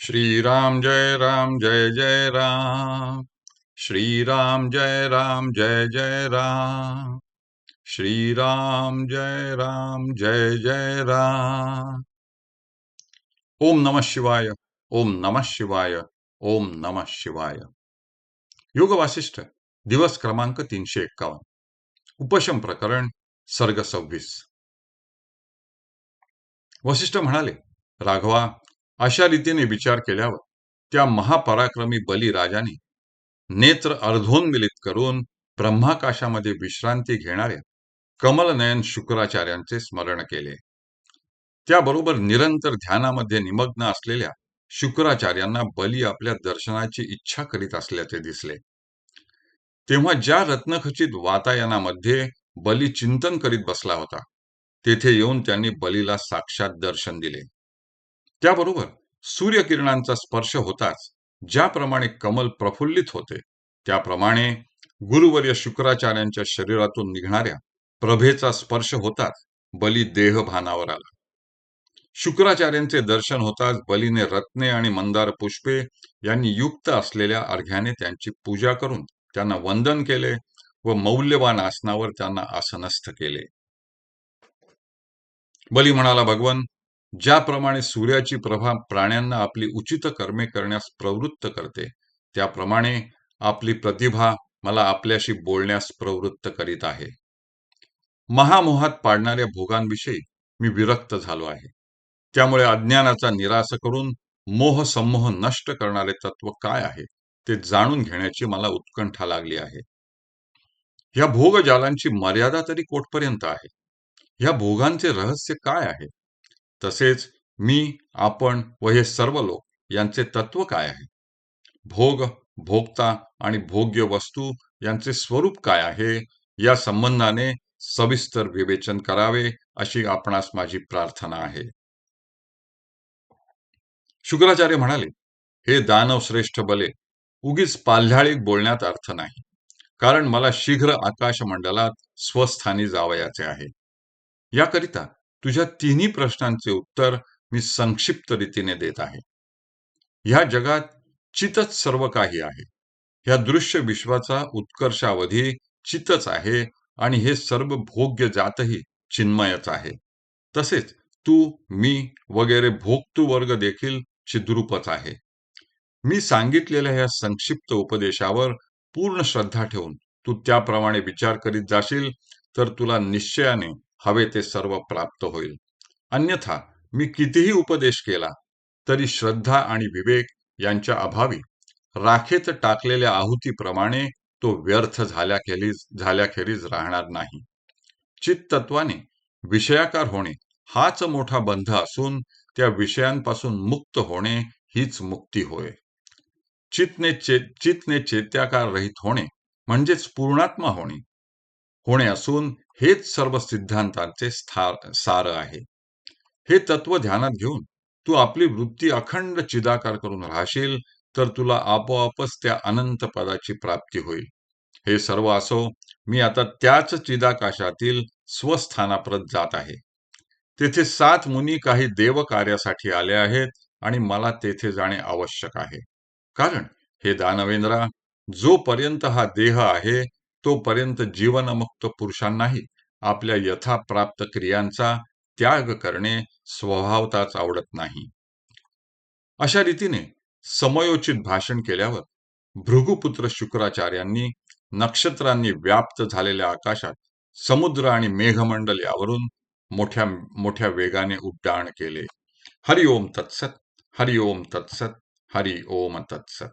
श्रीराम जय राम जय जय राम श्रीराम जय राम जय जय राम श्रीराम जय राम जय जय राम ओम नमः शिवाय ओम नमः शिवाय ओम नमः शिवाय योग वासिष्ठ दिवस क्रमांक तीनशे एक्कावन्न उपशम प्रकरण सर्ग सव्वीस वसिष्ठ म्हणाले राघवा अशा रीतीने विचार केल्यावर त्या महापराक्रमी बलिराजाने नेत्र अर्धोन्मिलित करून ब्रह्माकाशामध्ये विश्रांती घेणाऱ्या कमलनयन शुक्राचार्यांचे स्मरण केले. त्याबरोबर निरंतर ध्यानामध्ये निमग्न असलेल्या शुक्राचार्यांना बली आपल्या दर्शनाची इच्छा करीत असल्याचे दिसले. तेव्हा ज्या रत्नखचित वातायनामध्ये बली चिंतन करीत बसला होता तेथे येऊन त्यांनी बलीला साक्षात दर्शन दिले. त्याबरोबर सूर्यकिरणांचा स्पर्श होताच ज्याप्रमाणे कमल प्रफुल्लित होते त्याप्रमाणे गुरुवर्य शुक्राचार्यांच्या शरीरातून निघणाऱ्या प्रभेचा स्पर्श होताच बली देहभानावर आला. शुक्राचार्यांचे दर्शन होताच बलीने रत्ने आणि मंदार पुष्पे यांनी युक्त असलेल्या अर्घ्याने त्यांची पूजा करून त्यांना वंदन केले व मौल्यवान आसनावर त्यांना आसनस्थ केले. बली म्हणाला भगवन ज्याप्रमाणे सूर्याची प्रभा प्राण्यांना आपली उचित कर्मे करण्यास प्रवृत्त करते त्याप्रमाणे आपली प्रतिभा मला आपल्याशी बोलण्यास प्रवृत्त करीत आहे. महामोहात पाडणाऱ्या भोगांविषयी मी विरक्त झालो आहे. त्यामुळे अज्ञानाचा निराश करून मोह संमोह नष्ट करणारे तत्व काय आहे ते जाणून घेण्याची मला उत्कंठा लागली आहे. या भोगजालांची मर्यादा तरी कोठपर्यंत आहे? या भोगांचे रहस्य काय आहे? तसेच मी आपण व हे सर्व लोक यांचे तत्व काय आहे? भोग भोगता आणि भोग्य वस्तू यांचे स्वरूप काय आहे? या संबंधाने सविस्तर विवेचन करावे अशी आपणास माझी प्रार्थना आहे. शुक्राचार्य म्हणाले हे दानव श्रेष्ठ बले उगीच पाल्हाळीत बोलण्यात अर्थ नाही. कारण मला शीघ्र आकाशमंडलात स्वस्थानी जावयाचे आहे. याकरिता तुझ्या तिन्ही प्रश्नांचे उत्तर मी संक्षिप्त रीतीने देत आहे. ह्या जगात चितच सर्व काही आहे. ह्या दृश्य विश्वाचा उत्कर्षावधी चितच आहे आणि हे सर्व भोग्य जातही चिन्मयच आहे. तसेच तू मी वगैरे भोगतू वर्ग देखील चिद्रूपच आहे. मी सांगितलेल्या या संक्षिप्त उपदेशावर पूर्ण श्रद्धा ठेवून तू त्याप्रमाणे विचार करीत जाशील तर तुला निश्चयाने हवे ते सर्व प्राप्त होईल. अन्यथा मी कितीही उपदेश केला तरी श्रद्धा आणि विवेक यांच्या अभावी राखेत टाकलेल्या आहुतीप्रमाणे तो व्यर्थ झाल्याखेरीज झाल्याखेरीज राहणार नाही. चित्तत्वाने विषयाकार होणे हाच मोठा बंध असून त्या विषयांपासून मुक्त होणे हीच मुक्ती होय. चितने चे चितने चेत्याकार रहित होणे म्हणजेच पूर्णात्मा होणे होणे असून हेच सर्व सिद्धांतांचे सार आहे. हे तत्व ध्यानात घेऊन तू आपली वृत्ती अखंड चिदाकार करून राहशील तर तुला आपोआपच त्या अनंत पदाची प्राप्ती होईल. हे सर्व असो मी आता त्याच चिदाकाशातील स्वस्थानाप्रत जात आहे. तेथे सात मुनी काही देव कार्यासाठी आले आहेत आणि मला तेथे जाणे आवश्यक आहे. कारण हे दानवेंद्रा जोपर्यंत हा देह आहे तोपर्यंत जीवनमुक्त पुरुषांनाही आपल्या यथाप्राप्त क्रियांचा त्याग करणे स्वभावताच आवडत नाही. अशा रीतीने समयोचित भाषण केल्यावर भृगुपुत्र शुक्राचार्यांनी नक्षत्रांनी व्याप्त झालेल्या आकाशात समुद्र आणि मेघमंडल यावरून मोठ्या मोठ्या वेगाने उड्डाण केले. हरिओम तत्सत हरिओम तत्सत हरि ओम तत्सत.